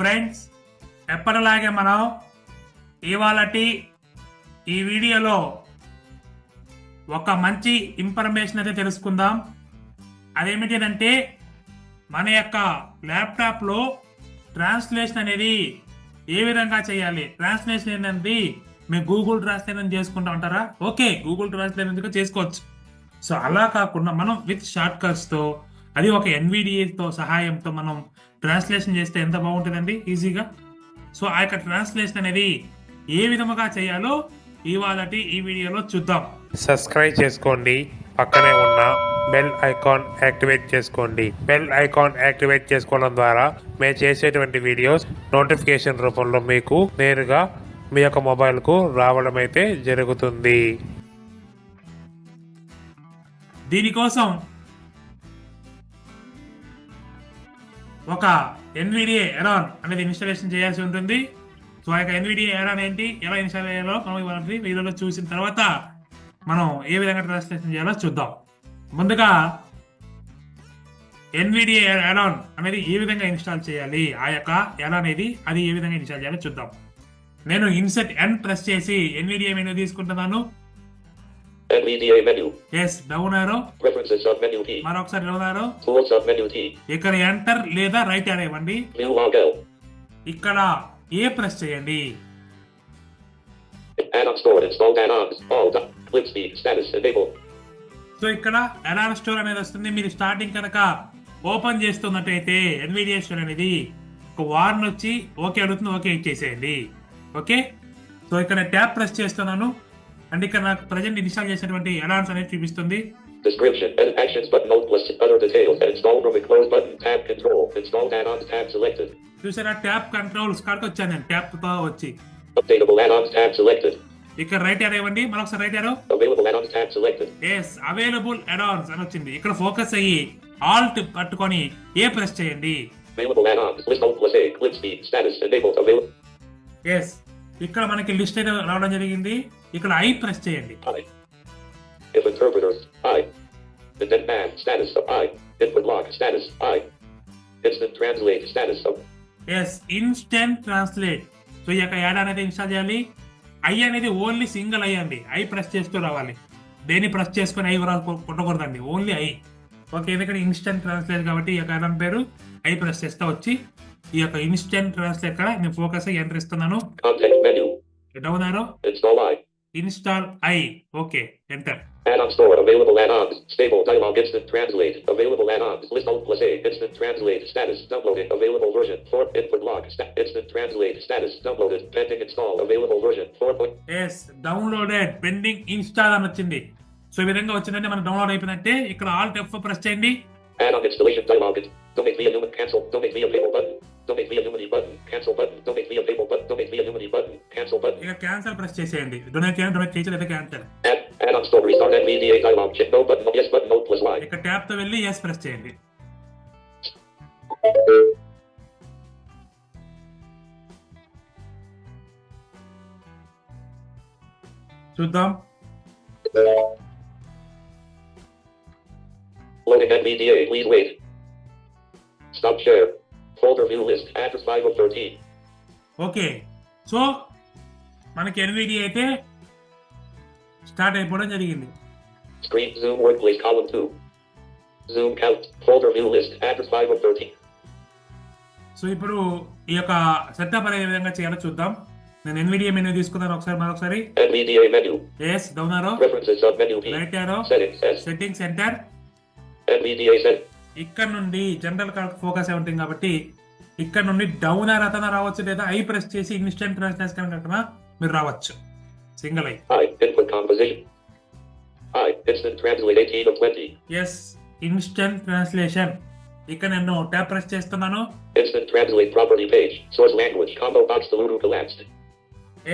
Friends ఎప్పటిలాగే మనం ఇవాళటి ఈ వీడియోలో ఒక మంచి ఇన్ఫర్మేషన్ అయితే తెలుసుకుందాం. అదేమిటిదంటే మన యొక్క ల్యాప్టాప్లో ట్రాన్స్లేషన్ అనేది ఏ విధంగా చేయాలి? ట్రాన్స్లేషన్ అనేది మేము గూగుల్ ట్రాన్స్లేషన్ చేసుకుంటా ఉంటారా? ఓకే గూగుల్ ట్రాన్స్లేషన్ చేసుకోవచ్చు. సో అలా కాకుండా మనం విత్ షార్ట్ కట్స్తో అది ఒక ఎన్విడిఏతో సహాయంతో మనం ట్రాన్స్లేషన్ చేస్తే ఎంత బాగుంటుందండి? ఈజీగా సో ఆ యొక్క ట్రాన్స్లేషన్ అనేది ఏ విధముగా చేయాలో ఇవాళటి ఈ వీడియోలో చూద్దాం. సబ్స్క్రైబ్ చేసుకోండి. పక్కనే ఉన్న బెల్ ఐకాన్ యాక్టివేట్ చేసుకోండి. బెల్ ఐకాన్ యాక్టివేట్ చేసుకోవడం ద్వారా మేము చేసేటువంటి వీడియోస్ నోటిఫికేషన్ రూపంలో మీకు నేరుగా మీ యొక్క మొబైల్కు రావడం అయితే జరుగుతుంది. దీనికోసం ఒక ఎన్విడిఏ ఎరాన్ అనేది ఇన్స్టాలేషన్ చేయాల్సి ఉంటుంది. సో ఆ యొక్క ఎన్విడిఏ ఎరాన్ ఏంటి? ఎలా ఇన్స్టాల్ చేయాలో మనం ఇవాళ వీడియోలో చూసిన తర్వాత మనం ఏ విధంగా ట్రాన్స్లేషన్ చేయాలో చూద్దాం. ముందుగా ఎన్విడిఏ ఎరాన్ అనేది ఏ విధంగా ఇన్స్టాల్ చేయాలి? ఆ యొక్క ఎరాన్ అనేది అది ఏ విధంగా ఇన్స్టాల్ చేయాలో చూద్దాం. నేను ఇన్సెట్ ఎన్ ప్రెస్ చేసి ఎన్విడిఏ మెనూ తీసుకుంటున్నాను. NVDA menu. Yes down arrow Preferences of menu P. మరొకసారి down arrow Tools of menu T. ఇక్కడ ఎంటర్ లేదా రైట్ ఇవ్వండి L. ఇక్కడ ఏ ప్రెస్ చేయండి Add-on stored installed add-ons. All. done. Clip speed status enable. So ఇక్కడ addon store అనేది వస్తుంది మీరు స్టార్టింగ్ కనుక ఓపెన్ చేస్తున్నట్టయితే ఎన్విడియా స్టోర్ అనేది ఒక వార్న్ వచ్చి ఓకే అడుగుతుంది ఓకే ఇచ్చేసేయండి ఓకే సో ఇక్కడ ట్యాప్ ప్రెస్ చేస్తున్నాను అండ్ ఇక్కడ నాకు ప్రజెంట్ ఇన్స్టాల్ చేసినటువంటి ఎలాన్స్ అనేది చూపిస్తుంది Description. Edit actions button note list other details. Install from a close button. Tab control. Installed add-ons tab selected. చూసారా ట్యాప్ కంట్రోల్స్ కాడికి వచ్చాను నేను ట్యాప్తో వచ్చి Updatable add-ons tab selected. ఇక్కడ రైట్ యాడ్ ఇవ్వండి మరొకసారి right add Available add-ons tab selected. Yes available addons అని వచ్చింది ఇక్కడ ఫోకస్ అయ్యి ఆల్ట్ పట్టుకొని ఏ ప్రెస్ చేయండి Available add-ons. List alt plus A. Clip speed status enable. Available. Yes ఇక్కడ మనకి లిస్ట్ అయితే రావడం జరిగింది ఇక్కడ ఐ ప్రెస్ చేయండి. If interpreter. I. Indent band status of I. Input lock status I. Instant translate status of yes instant translate so ఈ యొక్క add అనేది ఇన్స్టాల్ చేయాలి ఐ అనేది ఓన్లీ సింగిల్ ఐ అండి ఐ ప్రెస్ చేస్తూ రావాలి దేన్ని ప్రెస్ చేసుకొని ఐ కొట్టకూడదండి ఓన్లీ ఐ ఓకే ఎందుకంటే ఇన్స్టెంట్ ట్రాన్స్లేట్ కాబట్టి ఈ యొక్క యాడ్ పేరు ఐ ప్రెస్ చేస్తా వచ్చి ఈ యొక్క ఇన్స్టెంట్ ట్రాన్స్లేట్ కూడా నేను ఫోకస్ అయ్యి ఎంటర్ ఇస్తున్నాను. Down arrow Install I. Install I okay enter Add-on store. Available add-ons. Stable dialog. Instant translate. Available add-ons. List alt plus A. Instant translate status. Downloaded. Available version. 4. Input log. Sta- instant translate status. Downloaded. Pending install. Available version. 4. Yes downloaded pending install అని వచ్చింది so ఈ విధంగా వచ్చిందంటే మనం download అయిపోయిందంటే ఇక్కడ all F press చేయండి Add-on installation dialog. Donate via Lumen. Cancel. Donate via Paypal button. Donate via Lumini button. Cancel button. Donate via Paypal button. Donate via Lumini button. Cancel button. ఇక cancel press చేసేయండి donate చేయండి donate చేసి లేదా cancel Add. Add-on store. Restart NVDA dialog. Check no button. Yes button. No plus Y. ఇక tab తో వెళ్ళి yes press చేయండి చూద్దాం Loading NVDA. Please wait. Stop share. Folder view list. Address 5 of 13. Okay so మనకి NVDA అయితే start అయిపోవడం జరిగింది Screen Zoom Workplace Column 2. Zoom Count. Folder View List. Address 5 of 13. So ఇప్పుడు ఈ యొక్క సెటప్ అనే విధంగా చేయాలో చూద్దాం నేను ఎన్విడిఏ మెనూ తీసుకున్నాను ఒకసారి మరొకసారి NVDA menu. Yes down arrow Preferences of menu P. Right arrow Settings S. Setting center NVDA set. ఇక్కడ నుండి జనరల్ కార్డ్ ఫోకస్ అయి ఉంటుంది కాబట్టి ఇక్కడ నుండి డౌన్ ఆర్ అతన రావచ్చు లేదా ఐ ప్రెస్ చేసి ఇన్స్టెంట్ ట్రాన్స్లేషన్ కనుక మీరు రావచ్చు single I I. Input composition. I. Instant translate 18 of 20. Yes instant translation ఇక్కడ నేను ట్యాప్ ప్రెస్ చేస్తున్నాను.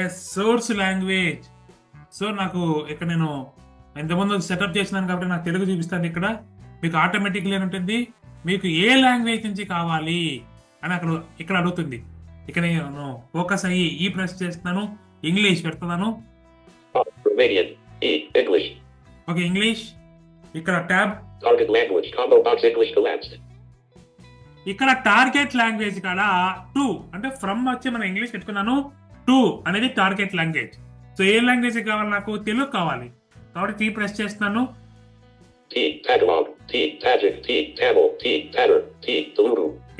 ఎస్ సోర్స్ లాంగ్వేజ్ సో నాకు ఇక్కడ నేను ఇంతకుముందు సెటప్ చేసినాను కాబట్టి నాకు తెలుగు చూపిస్తాను ఇక్కడ మీకు ఆటోమేటిక్లీ ఉంటుంది. మీకు ఏ లాంగ్వేజ్ నుంచి కావాలి అని అక్కడ ఇక్కడ అడుగుతుంది. ఇక్కడ నేను ఫోకస్ అయ్యి ఈ ప్రెస్ చేస్తున్నాను. ఇంగ్లీష్ పెడుతున్నాను. E. ఓకే ఇంగ్లీష్ ఇక్కడ ట్యాబ్. ఇక్కడ టార్గెట్ లాంగ్వేజ్ కాడ టూ అంటే ఫ్రమ్ వచ్చి మనం ఇంగ్లీష్ పెట్టుకున్నాను. టూ అనేది టార్గెట్ లాంగ్వేజ్ సో ఏ లాంగ్వేజ్ కావాలి నాకు? తెలుగు కావాలి. కాబట్టి టీ ప్రెస్ చేస్తున్నాను.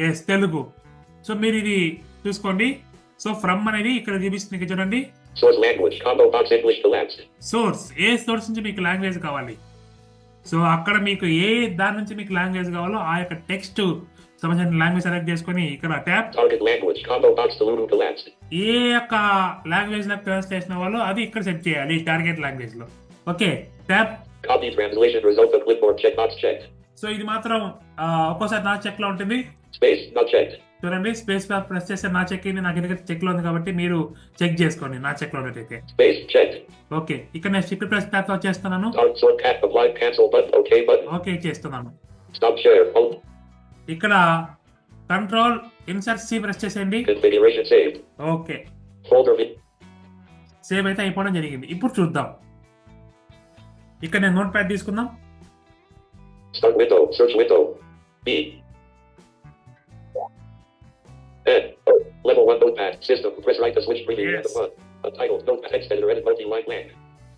ఎస్ తెలుగు సో మీరు ఇది చూసుకోండి. సో ఫ్రమ్ అనేది ఇక్కడ చూపిస్తుంది చూడండి. Collapsed. సోర్స్ ఏ సోర్స్ నుంచి మీకు లాంగ్వేజ్ కావాలి? సో అక్కడ మీకు ఏ దాని నుంచి మీకు లాంగ్వేజ్ కావాలో ఆ యొక్క టెక్స్ట్ సంబంధించిన లాంగ్వేజ్ సెలెక్ట్ చేసుకొని ఇక్కడ ట్యాప్ collapsed. ఏ యొక్క లాంగ్వేజ్లో ట్రాన్స్లేషన్ అవ్వాలో అది ఇక్కడ సెట్ చేయాలి టార్గెట్ లాంగ్వేజ్లో. Okay tab Copy translation result of clipboard checkbox checked. So ఇది మాత్రం ఒక్కోసారి నా చెక్లో ఉంటుంది Space. Not checked. చూడండి స్పేస్ బార్ ప్రెస్ చేస్తే నా చెక్ ఇది నాకు ఎందుకంటే చెక్లో ఉంది కాబట్టి మీరు చెక్ చేసుకోండి నా చెక్లో ఉన్నట్టయితే Space. Checked. ఓకే ఇక్కడ నేను షిఫ్ట్ ప్రెస్ ట్యాప్ చేస్తున్నాను. OK button. ఓకే చేస్తున్నాను. ఇక్కడ కంట్రోల్ ఇన్సర్ట్ సి ప్రెస్ చేసేయండి. ఓకే సేవ్ అయితే అయిపోవడం జరిగింది ఇప్పుడు చూద్దాం ఇక్కడ నేను నోట్ ప్యాడ్ తీసుకుందాం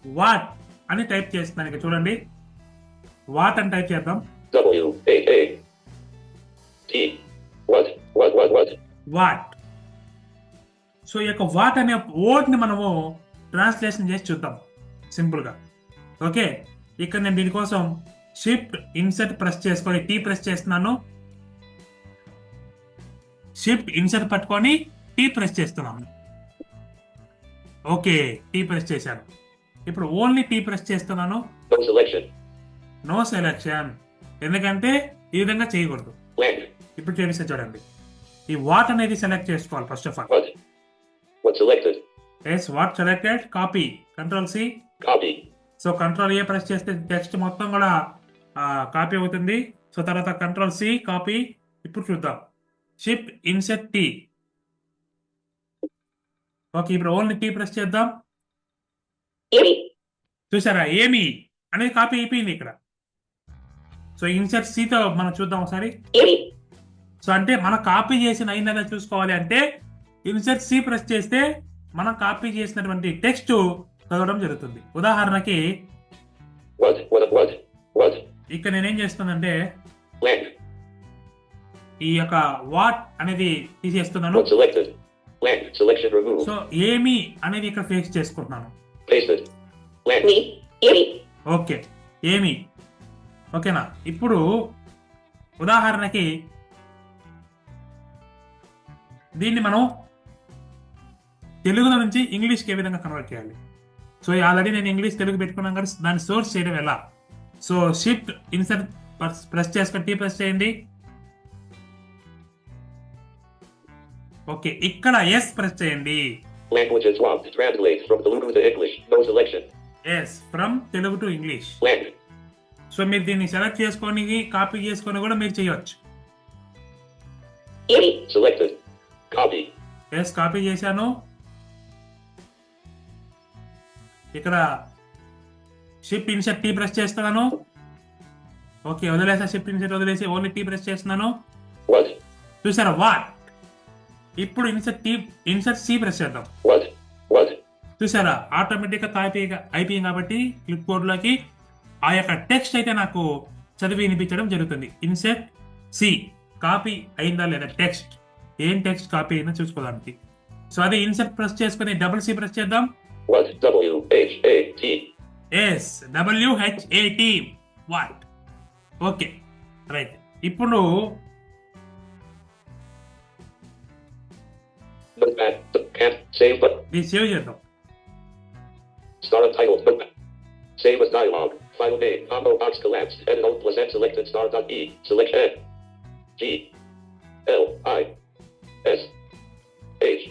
వాట్ అని టైప్ చేస్తున్నాను చూడండి. వాట్ అని టైప్ చేద్దాం. వాట్ సో ఈ యొక్క వాట్ అనే వర్డ్ని మనము ట్రాన్స్లేషన్ చేసి చూద్దాం. సింపుల్గా. ఓకే ఇక్కడ నేను దీనికోసం షిఫ్ట్ ఇన్సర్ట్ ప్రెస్ చేసుకొని టీ ప్రెస్ చేస్తున్నాను. షిఫ్ట్ ఇన్సర్ట్ పట్టుకొని టీ ప్రెస్ చేస్తున్నాను. ఓకే టీ ప్రెస్ చేశాను. ఇప్పుడు ఓన్లీ టీ ప్రెస్ చేస్తున్నాను. నో సెలెక్షన్ ఎందుకంటే ఈ విధంగా చేయకూడదు. ఇప్పుడు చేపిస్తే చూడండి. ఈ వాట్ అనేది సెలెక్ట్ చేసుకోవాలి first of all? Yes what selected copy control C Copy. So control A press చేస్తే టెక్స్ట్ మొత్తం కూడా కాపీ అవుతుంది. సో తర్వాత కంట్రోల్ సి కాపీ ఇప్పుడు చూద్దాం. షిఫ్ట్ ఇన్సెట్ టీ ఓకే ఇప్పుడు ఓన్లీ టీ ప్రెస్ చేద్దాం. చూసారా? ఏమి? అనేది కాపీ అయిపోయింది ఇక్కడ. సో ఇన్సెట్ సితో మనం చూద్దాం ఒకసారి. సో అంటే మనం కాపీ చేసిన అయిందా చూసుకోవాలి అంటే ఇన్సర్ట్ సి ప్రెస్ చేస్తే మనం కాపీ చేసినటువంటి టెక్స్ట్ చదవడం జరుగుతుంది. ఉదాహరణకి What? What? What? What? ఇక్కడ నేనేం చేస్తున్నానంటే Blank. ఈ యొక్క వాట్ అనేది తీసేస్తున్నాను. సో ఏమి అనేది ఇక్కడ ఫేస్ చేసుకుంటున్నాను. ఓకే. ఏమి? ఓకేనా? ఇప్పుడు ఉదాహరణకి దీన్ని మనం తెలుగులో నుంచి ఇంగ్లీష్కి ఏ విధంగా కన్వర్ట్ చేయాలి? సో ఆల్రెడీ నేను ఇంగ్లీష్ తెలుగు పెట్టుకున్నాను కానీ దాన్ని సోర్స్ చేయడం ఎలా సో షిఫ్ట్ ఇన్సర్ట్ ప్రెస్ చేసుకొని టీ ప్రెస్ చేయండి ఓకే ఇక్కడ ఎస్ ప్రెస్ చేయండి Language is swapped. Translate from Telugu to English. No selection. Yes from Telugu to English Blank. So మీరు దీన్ని సెలెక్ట్ చేసుకొని కాపీ చేసుకొని కూడా మీరు చేయవచ్చు. ఎస్ కాపీ చేశాను ఇక్కడ షిప్ ఇన్సెట్ టీ ప్రెస్ చేస్తున్నాను. ఓకే వదిలేసా షిప్ ఇన్సెట్ వదిలేసి ఓన్లీ టీ ప్రెస్ చేస్తున్నాను? చూసారా వాట్ ఇప్పుడు insert T insert C press చేద్దాం? చూసారా ఆటోమేటిక్గా కాపీ అయిపోయింది కాబట్టి క్లిప్ బోర్డ్లోకి ఆ యొక్క టెక్స్ట్ అయితే నాకు చదివి వినిపించడం జరుగుతుంది. ఇన్సెట్ సి కాపీ అయిందా లేదా టెక్స్ట్ ఏం టెక్స్ట్ కాపీ అయిందో చూసుకోవడానికి. సో అది ఇన్సెట్ ప్రెస్ చేసుకుని డబుల్ సి ప్రెస్ చేద్దాం. What? W. H. A. T. Yes W H A T what okay right ఇప్పుడు Notepad. Can't. Save button. ఇది సేవ్ చేద్దాం Star untitled. Notepad. Save as dialog. File name. Combo box collapsed. Edit alt plus N selected star dot E. Select N. G. L. I. S. H.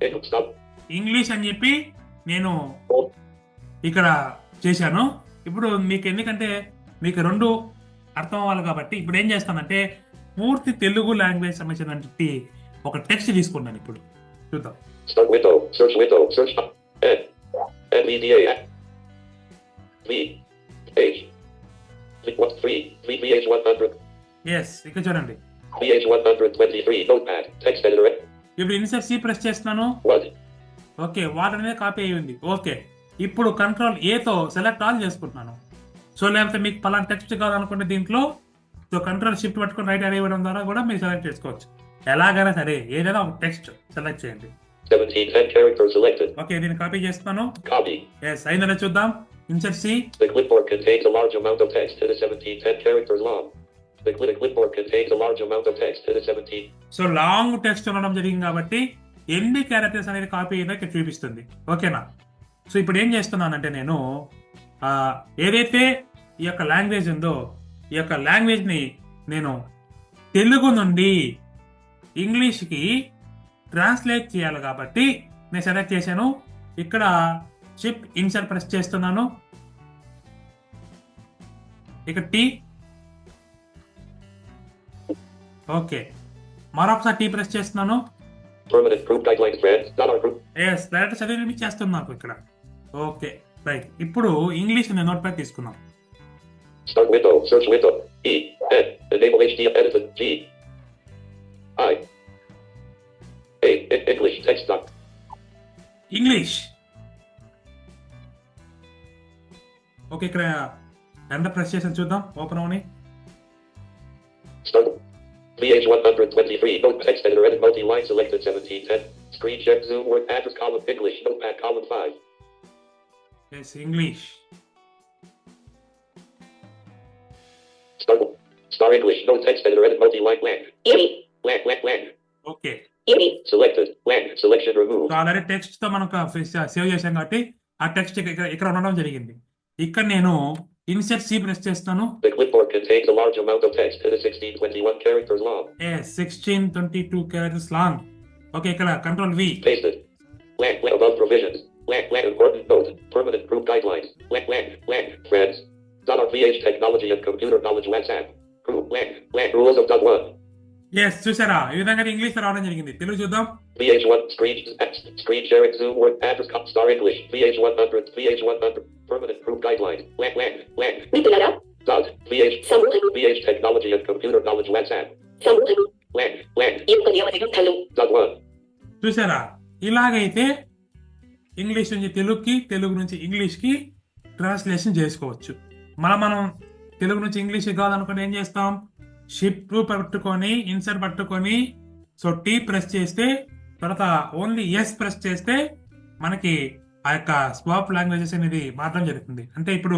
Input stop. English అని చెప్పి నేను. ఇక్కడ చేశాను ఇప్పుడు మీకు ఎందుకంటే మీకు రెండు అర్థం అవ్వాలి కాబట్టి ఇప్పుడు ఏం చేస్తానంటే పూర్తి తెలుగు లాంగ్వేజ్ సంబంధించినటువంటి ఒక టెక్స్ట్ తీసుకున్నాను ఇప్పుడు చూద్దాం Start window. Search window. Search up. N. NVDA. V. H. V. What? 3. 3 VH 100. Yes ఇక్కడ చూడండి VH123 Notepad. Text editor. ఇప్పుడు ఇన్సర్ట్ సి ప్రెస్ చేస్తున్నాను 1. ఓకే వాటర్ అనేది కాపీ అయి ఉంది ఓకే ఇప్పుడు కంట్రోల్ ఏతో సెలెక్ట్ ఆల్ చేసుకుంటున్నాను సో లేకపోతే మీకు పలానా టెక్స్ట్ కావాలనుకుంటే దీంట్లో సో కంట్రోల్ షిఫ్ట్ పట్టుకొని రైట్ అరే ఇవ్వడం ద్వారా కూడా మీరు సెలెక్ట్ చేసుకోవచ్చు ఎలాగైనా సరే ఏదైనా ఒక టెక్స్ట్ సెలెక్ట్ చేయండి 1710 characters selected. ఓకే దీన్ని కాపీ చేస్తున్నాను. ఎస్ అయిందో చూద్దాం insert C The clipboard contains a large amount of text that is 1710 characters long. The cli- the clipboard contains a large amount of text that is 17. So long text ఉండడం జరిగింది కాబట్టి ఎన్ని characters అనేది copy అయిందో ఇక్కడ చూపిస్తుంది. ఓకేనా? So ఇప్పుడు ఏం చేస్తున్నానంటే నేను ఏదైతే ఈ యొక్క లాంగ్వేజ్ ఉందో ఈ యొక్క లాంగ్వేజ్ని నేను తెలుగు నుండి ఇంగ్లీష్కి ట్రాన్స్లేట్ చేయాలి కాబట్టి నేను సెలెక్ట్ చేశాను. ఇక్కడ షిప్ ఇన్సర్ ప్రెస్ చేస్తున్నాను. ఇక టీ. ఓకే. మరొకసారి టీ ప్రెస్ చేస్తున్నాను. ఎస్ డైరెక్ట్ చదివి చేస్తుంది నాకు ఇక్కడ ఓకే రైట్ ఇప్పుడు ఇంగ్లీష్ నోట్ ప్యాడ్ తీసుకున్నాం Start window. Search window. E. N. Enable HDF edited. G. I. A. E- English text doc. English okay ఇక్కడ ఎంటర్ ప్రెస్ చేసి చూద్దాం ఓపెన్ అవని Start. VH123. Note text editor edit multi-line selected 1710. Screen check zoom word address column English. Notepad column 5. Yes English Start. Star English. No text editor edit multi-line blank. Erie, Blank blank blank. Okay Erie, Selected. Blank. Selection removed. So already text తో మనం save చేసాం కాబట్టి ఆ text ఇక్కడ ఇక్కడ ఉండడం జరిగింది ఇక్కడ నేను ఇన్సెట్ సి ప్రెస్ చేస్తాను The clipboard contains a large amount of text that is 1621 characters long. A sixteen twenty two characters long okay ఇక్కడ control V Pasted. Blank blank above provisions. Blank blank important note. Permanent group guidelines. Blank blank blank. Friends. Dot on VH technology and computer knowledge WhatsApp. Group blank blank rules of dot one. Yes చూసారా ఈ విధంగా ఇంగ్లీష్లో రావడం జరిగింది తెలుగు చూద్దాం VH1 screen X screen sharing Zoom word address com star English VH100 VH100 permanent group guidelines blank blank blank మిత్రులారా dot VH సమూహము VH technology and computer knowledge WhatsApp సమూహము blank blank ఈ నియమ నిబంధనలు dot one చూసారా ఇలాగైతే English నుంచి తెలుగుకి తెలుగు నుంచి ఇంగ్లీష్కి ట్రాన్స్లేషన్ చేసుకోవచ్చు మళ్ళీ మనం తెలుగు నుంచి ఇంగ్లీష్ కావాలనుకుంటే ఏం చేస్తాం షిప్ పట్టుకొని ఇన్సర్ట్ పట్టుకొని సో టీ ప్రెస్ చేస్తే తర్వాత ఓన్లీ ఎస్ ప్రెస్ చేస్తే మనకి ఆ యొక్క స్వాప్ లాంగ్వేజెస్ అనేది మారడం జరుగుతుంది. అంటే ఇప్పుడు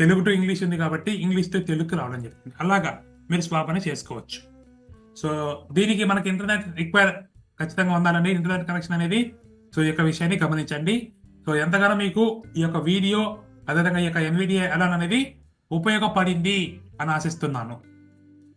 తెలుగు టు ఇంగ్లీష్ ఉంది కాబట్టి ఇంగ్లీష్ టు తెలుగు రావడం జరుగుతుంది. అలాగా మీరు స్వాప్ అని చేసుకోవచ్చు. సో దీనికి మనకి ఇంటర్నెట్ రిక్వైర్ ఖచ్చితంగా ఉండాలండి. ఇంటర్నెట్ కనెక్షన్ అనేది సో ఈ యొక్క విషయాన్ని గమనించండి. సో ఎంతగానో మీకు ఈ యొక్క వీడియో అదేవిధంగా ఈ యొక్క ఎన్విడిఏ ఎలా అనేది ఉపయోగపడింది అని ఆశిస్తున్నాను.